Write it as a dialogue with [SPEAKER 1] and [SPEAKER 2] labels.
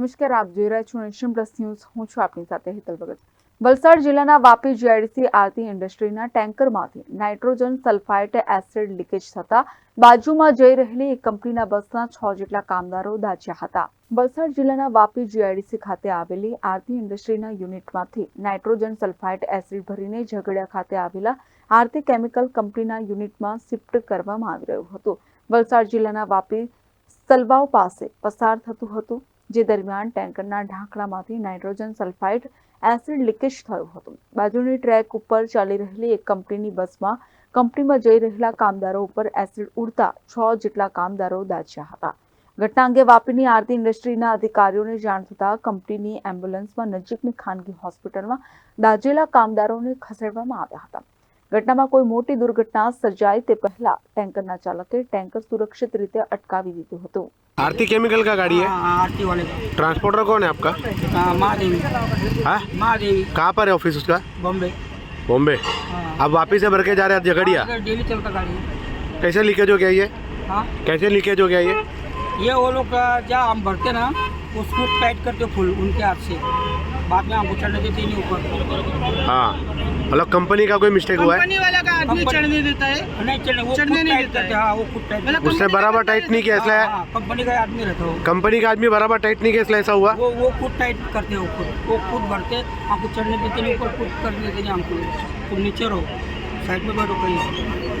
[SPEAKER 1] નમસ્કાર આપ જોઈ રહ્યા છો નેશન પ્લસ ન્યૂઝ. હું છું આપની સાથે હેતલ ભગત. વલસાડ જિલ્લાના વાપી જીઆઈડીસી આરતી ઇન્ડસ્ટ્રીના ટેન્કરમાંથી નાઇટ્રોજન સલ્ફાઇટ એસિડ લીકેજ થતા બાજુમાં જઈ રહેલી એક કંપનીના બસના છ જેટલા કામદારો દાઝ્યા હતા. વલસાડ જિલ્લાના વાપી જીઆઈડીસી ખાતે આવેલી આરતી ઇન્ડસ્ટ્રીના યુનિટમાંથી નાઇટ્રોજન સલ્ફાઇટ એસિડ ભરીને ઝઘડિયા ખાતે આવેલા આરતી કેમિકલ કંપનીના યુનિટમાં શિફ્ટ કરવામાં આવી રહ્યું હતું. વલસાડ જિલ્લાના વાપી સલવાવ પાસે પસાર થતું હતું. જે દરમિયાન ટેન્કરના ઢાંકણામાંથી નાઇટ્રોજન સલ્ફાઇડ એસિડ લીકેજ થયું હતું. બાજુની ટ્રેક ઉપર ચાલી રહેલી એક કંપનીની બસમાં કંપનીમાં જઈ રહેલા કામદારો ઉપર એસિડ ઉડતા છ જેટલા કામદારો દાઝ્યા હતા. ઘટના અંગે વાપીની આરતી ઇન્ડસ્ટ્રીના અધિકારીઓને જાણ થતાં કંપનીની એમ્બ્યુલન્સમાં નજીકની ખાનગી હોસ્પિટલમાં દાઝેલા કામદારોને ખસેડવામાં આવ્યા હતા. ઘટનામાં કોઈ મોટી દુર્ઘટના સર્જાય તે પહેલા ટેન્કરના ચાલકે ટેન્કર સુરક્ષિત રીતે અટકાવી દીધું હતું
[SPEAKER 2] आरती केमिकल का गाड़ी है
[SPEAKER 3] हाँ आरती वाले का
[SPEAKER 2] ट्रांसपोर्टर कौन है आपका
[SPEAKER 3] हाँ, महादेवी
[SPEAKER 2] हाँ
[SPEAKER 3] महादेवी
[SPEAKER 2] कहाँ पर है ऑफिस उसका
[SPEAKER 3] बॉम्बे
[SPEAKER 2] बॉम्बे
[SPEAKER 3] हाँ
[SPEAKER 2] आप वापिस से भर के जा रहे हैं झगड़िया
[SPEAKER 3] आगे डेली चलता गाड़ी है।
[SPEAKER 2] कैसे लीकेज हो गया ये
[SPEAKER 3] हाँ
[SPEAKER 2] कैसे लीकेज हो गया ये
[SPEAKER 3] ये वो लोग का जहाँ हम भरते ना उसको टाइट करते फुल उनके हाथ से बाद में हमको चढ़ने देते नहीं ऊपर।
[SPEAKER 2] हाँ मतलब कंपनी का कोई मिस्टेक हुआ है?
[SPEAKER 4] कंपनी वाला का आदमी चढ़ने देता है।
[SPEAKER 3] नहीं चढ़ने वो
[SPEAKER 4] चढ़ने
[SPEAKER 3] खुद
[SPEAKER 4] नहीं
[SPEAKER 3] टाइट
[SPEAKER 4] देता
[SPEAKER 3] करते
[SPEAKER 4] है।
[SPEAKER 3] हाँ वो खुद टाइट
[SPEAKER 4] मतलब
[SPEAKER 2] उसने बराबर टाइट नहीं किया इसलिए
[SPEAKER 3] कंपनी का आदमी रहता हो
[SPEAKER 2] कंपनी का आदमी बराबर टाइट नहीं किया इसलिए ऐसा हुआ?
[SPEAKER 3] वो वो खुद टाइट करते हो खुद। वो खुद भरते हमको चढ़ने देते नहीं ऊपर खुद करने देते हमको। तुम नीचे रहो साइड में बैठो कहीं।